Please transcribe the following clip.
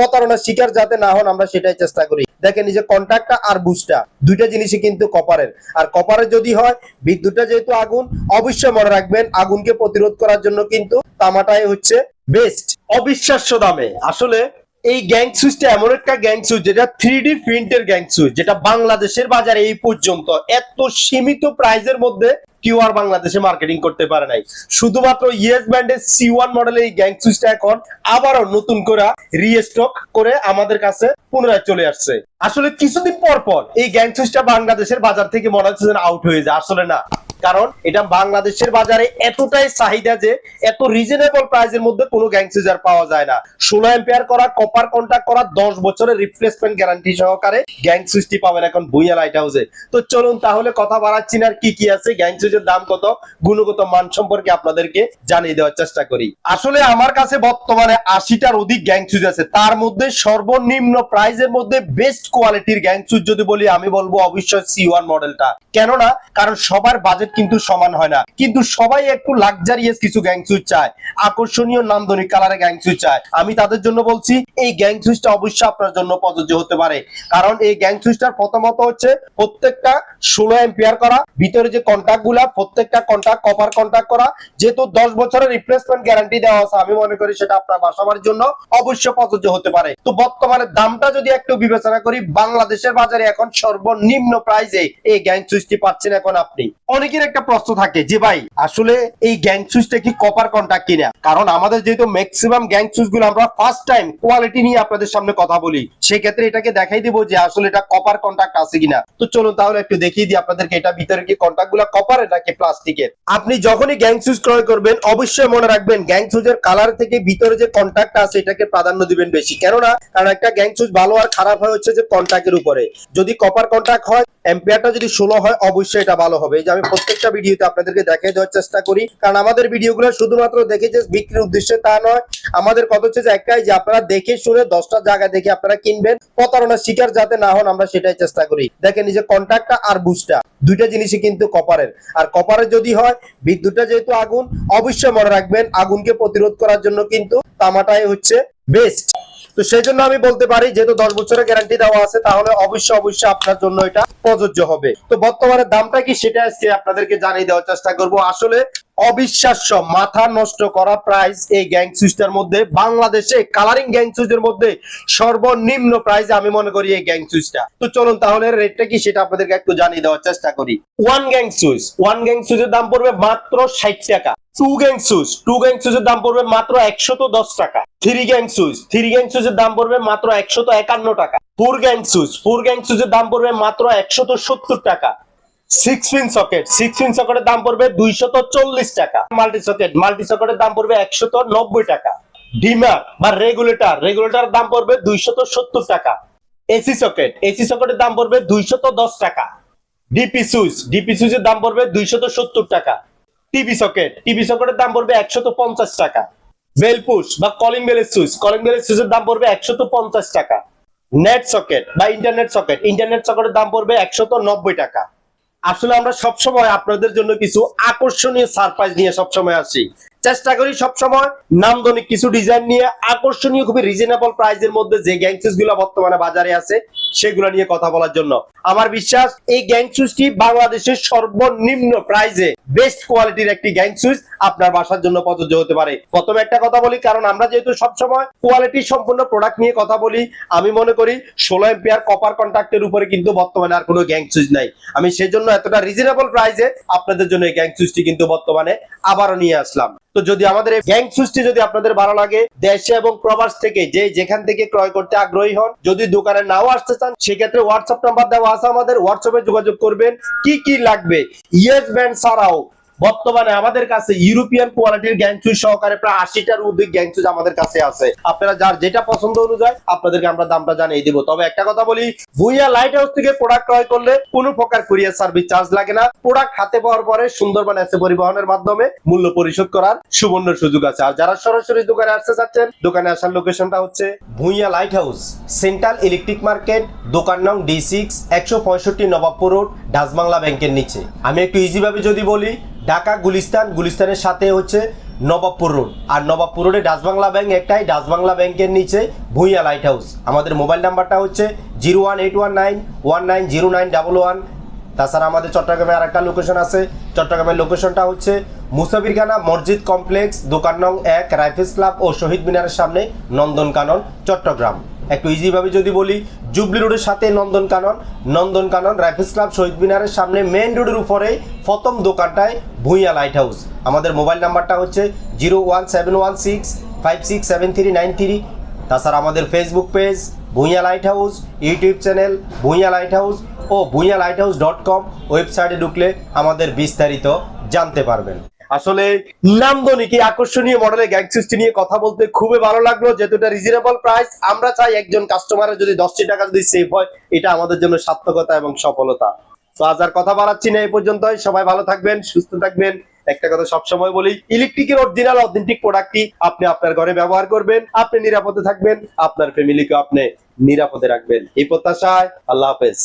প্রতারণার শিকার যাতে না হন, আমরা সেটাই চেষ্টা করি। দেখেন এই যে কন্ট্যাক্টটা আর বুস্টটা দুইটা জিনিসই কিন্তু কপারের। আর কপারের যদি হয়, বিদ্যুৎটা যেহেতু আগুন, অবশ্যই মনে রাখবেন আগুনকে প্রতিরোধ করার জন্য কিন্তু তামাটাই হচ্ছে বেস্ট অবিশ্বাস্য দামে। আসলে এই গ্যাং সুইচটা এমন একটা গ্যাং সুইচ, যেটা থ্রি ডি প্রিন্টের গ্যাং সুইচ, যেটা বাংলাদেশের বাজারে এই পর্যন্ত এত সীমিত প্রাইজের মধ্যে কেউ আর বাংলাদেশে মার্কেটিং করতে পারে নাই। শুধুমাত্র ইয়েস ব্যান্ডের সি ওয়ান মডেলের এই গ্যাং সুইচটা এখন আবারও নতুন করে রিস্টক করে আমাদের কাছে পুনরায় চলে আসছে। আসলে কিছুদিন পর পর এই গ্যাং সুইচটা বাংলাদেশের বাজার থেকে মনে হচ্ছে আউট হয়ে যায়। আসলে না। কারণ এটা বাংলাদেশের বাজারে এতটাই চাহিদা যে এত রিজনেবল প্রাইসের মধ্যে কোনো গ্যাং সুইচ আর পাওয়া যায় না। ষোলো এম্পিয়ার করা কপার কন্ট্যাক্ট করা, দশ বছরের রিপ্লেসমেন্ট গ্যারান্টি সহকারে গ্যাং সুইচটি পাবেন এখন ভুইয়া লাইট হাউসে তো চলুন তাহলে কথা বাড়াচ্ছি না কি কি আছে গ্যাং সুইচের দাম কত, গুণগত মান সম্পর্কে আপনাদেরকে জানিয়ে দেওয়ার চেষ্টা করি। আসলে আমার কাছে বর্তমানে আশিটার অধিক গ্যাং সুইচ আছে। তার মধ্যে সর্বনিম্ন প্রাইজের মধ্যে বেস্ট কোয়ালিটির গ্যাং সুইচ যদি বলি, আমি বলব অবশ্যই সি ওয়ান মডেলটা কেননা, কারণ সবার বাজেট কিন্তু সমান হয় না। কিন্তু সবাই একটু লাক্সারিয়াস কিছু গ্যাং চায়। আকর্ষণীয় নামধনী কালারে গ্যাং চায়। আমি তাদের জন্য বলছি এই গ্যাং সুইচটা অবশ্যই আপনার জন্য প্রযোজ্য হতে পারে। কারণ এই গ্যাং সুইচটার প্রথমত হচ্ছে প্রত্যেকটা ষোলো এম্পিয়ার করা, ভিতরে যে কন্ট্যাক্টগুলা, প্রত্যেকটা কন্ট্যাক্ট কপার কন্ট্যাক্ট করা, যেহেতু দশ বছরের রিপ্লেসমেন্ট গ্যারান্টি দেওয়া আছে, আমি মনে করি সেটা আপনার বাসাবাড়ির জন্য অবশ্যই প্রযোজ্য হতে পারে। তো বর্তমানে দামটা যদি একটু বিবেচনা করি, বাংলাদেশের বাজারে এখন সর্বনিম্ন প্রাইসে এই গ্যাং সুইচটি পাচ্ছেন এখন আপনি। অনেকের একটা প্রশ্ন থাকে যে, ভাই, আসলে এই গ্যাং সুইচটা কি কপার কন্ট্যাক্ট কিনা? কারণ আমাদের যেহেতু ম্যাক্সিমাম গ্যাং সুইচগুলো আমরা ফার্স্ট টাইম কোয়ালিটি নিয়ে আপনাদের সামনে কথা বলি সেই ক্ষেত্রে এটাকে দেখাই দিব যে আসলে এটা কপার কন্ট্যাক্ট আছে কিনা। তো চলুন তাহলে একটু দেখিয়ে দিই আপনাদেরকে এটা ভিতরে কি কন্ট্যাক্টগুলো কপারের নাকি প্লাস্টিকের আপনি যখনই গ্যাং সুইচ ক্রয় করবেন, অবশ্যই মনে রাখবেন গ্যাং সুইচের কালার থেকে ভিতরে যে কন্ট্যাক্ট আছে, এটাকে প্রাধান্য দিবেন বেশি। কেননা, কারণ একটা গ্যাং সুইচ ভালো আর খারাপ হয় হচ্ছে যে কন্ট্যাক্টের উপরে। যদি কপার কন্ট্যাক্ট হয় এম্পিয়ারটা যদি ষোলো হয়, অবশ্যই এটা ভালো হবে। যে আমি প্রত্যেকটা ভিডিওতে আপনাদেরকে দেখিয়ে দেওয়ার চেষ্টা করি। কারণ আমাদের ভিডিওগুলো শুধুমাত্র দেখে যে বিক্রির উদ্দেশ্যে তা নয়, আমাদের কথা হচ্ছে যে একটাই যে আপনারা দেখে শুনে দশটা জায়গা দেখে আপনারা কিনবেন। প্রতারণার শিকার যাতে না হন, আমরা সেটাই চেষ্টা করি। দেখেন এই যে কন্ট্যাক্টটা আর বুস্টটা, দুইটা জিনিসই কিন্তু কপারের। আর কপারের যদি হয়, বিদ্যুৎটা যেহেতু আগুন, অবশ্যই মনে রাখবেন, আগুনকে প্রতিরোধ করার জন্য কিন্তু তামাটাই হচ্ছে বেস্ট তো সেই জন্য আমি বলতে পারি, যেহেতু দশ বছরের গ্যারান্টি দেওয়া আছে, তাহলে অবশ্যই অবশ্যই আপনার জন্য এটা প্রযোজ্য হবে। তো বর্তমানে দামটা কি, সেটা আজকে আপনাদেরকে জানিয়ে দেওয়ার চেষ্টা করব। আসলে অবিশ্বাস্য মাথা নষ্ট করা প্রাইস এই গ্যাং সুইচটার মধ্যে। বাংলাদেশে কালারিং গ্যাং সুইচের মধ্যে সর্বনিম্ন প্রাইস আমি মনে করি এই গ্যাং সুইচটা তো চলুন তাহলে রেটটা কি সেটা আপনাদেরকে একটু জানিয়ে দেওয়ার চেষ্টা করি। One gang switch one gang সুইচের দাম পড়বে মাত্র ষাট টাকা। Two gang switch two gang সুইচের দাম পড়বে মাত্র একশত দশ টাকা। Three gang switch three gang সুইচের দাম পড়বে মাত্র একান্ন টাকা। Four gang switch four gang সুইচের দাম পড়বে মাত্র সত্তর টাকা। Six pin socket six pin সকেটের দাম পড়বে দুইশত চল্লিশ টাকা। মাল্টি সকেট মাল্টি সকেটের দাম পড়বে একশত নব্বই টাকা। ডিমার বা রেগুলেটর রেগুলেটর দাম পড়বে দুইশত সত্তর টাকা। এসি সকেট এসি সকেটের দাম পড়বে দশ টাকা। ডিপি ডিপি দাম পড়বে সত্তর টাকা। টিভি সকেট টিভি সকেটের দাম পড়বে পঞ্চাশ টাকা। বা দাম পড়বে একশত পঞ্চাশ টাকা। নেট সকেট বা ইন্টারনেট সকেট ইন্টারনেট সকেটের দাম পড়বে একশত নব্বই টাকা। আসলে আমরা সবসময় আপনাদের জন্য কিছু আকর্ষণীয় সারপ্রাইজ নিয়ে সবসময় আসি। চেষ্টা করি সবসময় নামদনিক কিছু ডিজাইন নিয়ে আকর্ষণীয়, খুবই রিজনেবল প্রাইসের মধ্যে যে গ্যাংসুসগুলো বর্তমানে বাজারে আছে, সেগুলো নিয়ে কথা বলার জন্য। আমার বিশ্বাস, এই গ্যাংসুসটি বাংলাদেশের সর্বনিম্ন প্রাইজে বেস্ট কোয়ালিটির একটি গ্যাংসুস আপনার বাসার জন্য প্রযোজ্য হতে পারে। প্রথমে একটা কথা বলি, কারণ আমরা যেহেতু সবসময় কোয়ালিটি সম্পূর্ণ প্রোডাক্ট নিয়ে কথা বলি, আমি মনে করি ষোলো এম্পিয়ার কপার কন্ট্রাক্টের উপরে কিন্তু বর্তমানে আর কোনো গ্যাংসুস নাই। আমি সেজন্য এতটা রিজনেবল প্রাইসে আপনাদের জন্য এই গ্যাংসুসটি কিন্তু বর্তমানে আবারও নিয়ে আসলাম। তো যদি আমাদের এই গ্যাং সুইচটি যদি আপনাদের ভালো লাগে, দেশে এবং প্রবাস থেকে যে যেখান থেকে ক্রয় করতে আগ্রহী হন, যদি দোকানে নাও আসতে চান, সেক্ষেত্রে হোয়াটসঅ্যাপ নাম্বার দেওয়া আছে আমাদের। হোয়াটসঅ্যাপে যোগাযোগ করবেন। কি কি লাগবে? ইয়েস ব্যান্ড ছাড়াও। বর্তমানে আমাদের কাছে ইউরোপিয়ান কোয়ালিটির গ্যাং সুইচ সহকারে প্রায় আশিটার অধিক গ্যাং সুইচ আমাদের কাছে আছে। আপনারা যার যেটা পছন্দ অনুযায়ী আপনাদেরকে আমরা দামটা জানিয়ে দিব। তবে একটা কথা বলি, ভুইয়া লাইট হাউস থেকে প্রোডাক্ট ক্রয় করলে কোনো প্রকার কুরিয়ার সার্ভিস চার্জ লাগে না। প্রোডাক্ট হাতে পাওয়ার পরে সুন্দরবন এসে পরিবহনের মাধ্যমে মূল্য পরিশোধ করার সুবর্ণ সুযোগ আছে। আর যারা সরাসরি দোকানে আসতে চাচ্ছেন, দোকানে আসার লোকেশনটা হচ্ছে Bhuiya light house central electric market দোকান নং ডি সিক্স একশো পঁয়ষট্টি নবাবপুর রোড ডাচবাংলা ব্যাংকের নিচে। আমি একটু ইজি ভাবে যদি বলি ঢাকা গুলিস্তান, গুলিস্তানের সাথে হচ্ছে নবাবপুর রোড। আর নবাবপুর রোডে ডাচবাংলা ব্যাংক একটাই ডাচবাংলা ব্যাংকের নিচে ভুঁইয়া লাইট হাউস আমাদের মোবাইল নাম্বারটা হচ্ছে zero one eight one nine one nine zero nine double one. তাছাড়া আমাদের চট্টগ্রামে আর একটা লোকেশন আছে। চট্টগ্রামের লোকেশনটা হচ্ছে মুসাফিরখানা মসজিদ কমপ্লেক্স দোকান নং এক, রাইফেলস ক্লাব ও শহীদ মিনারের সামনে নন্দনকানন, চট্টগ্রাম। একটু ইজিভাবে যদি বলি জুবলি রোডের সাথে নন্দনকানন নন্দনকানন রাইফেলস ক্লাব, শহীদ মিনারের সামনে মেন রোডের উপরে প্রথম দোকানটায় ভুঁইয়া লাইট হাউস আমাদের মোবাইল নাম্বারটা হচ্ছে zero one seven one six five six seven three nine three. তাছাড়া আমাদের Facebook page Bhuiya light house YouTube channel Bhuiya light house ও Bhuiya light house dot com ওয়েবসাইটে ঢুকলে আমাদের বিস্তারিত জানতে পারবেন। আসলে নান্দনিক আকর্ষণীয় মডেলের গ্যাং সিস্টেম নিয়ে কথা বলতে খুবই ভালো লাগল, যেহেতু এটা রিজনেবল প্রাইস আমরা চাই একজন কাস্টমারের যদি দশটি টাকা যদি সেভ হয়, এটা আমাদের জন্য সার্থকতা এবং সফলতা। তো আজ আর কথা বাড়াচ্ছি না, এই পর্যন্তই। সবাই ভালো থাকবেন, সুস্থ থাকবেন। একটা কথা সবসময় বলি ইলেকট্রিকের অরিজিনাল অথেন্টিক প্রোডাক্টটি আপনি আপনার ঘরে ব্যবহার করবেন, আপনি নিরাপদে থাকবেন, আপনার ফ্যামিলিকে আপনি নিরাপদে রাখবেন। এই প্রত্যাশায় আল্লাহ হাফেজ।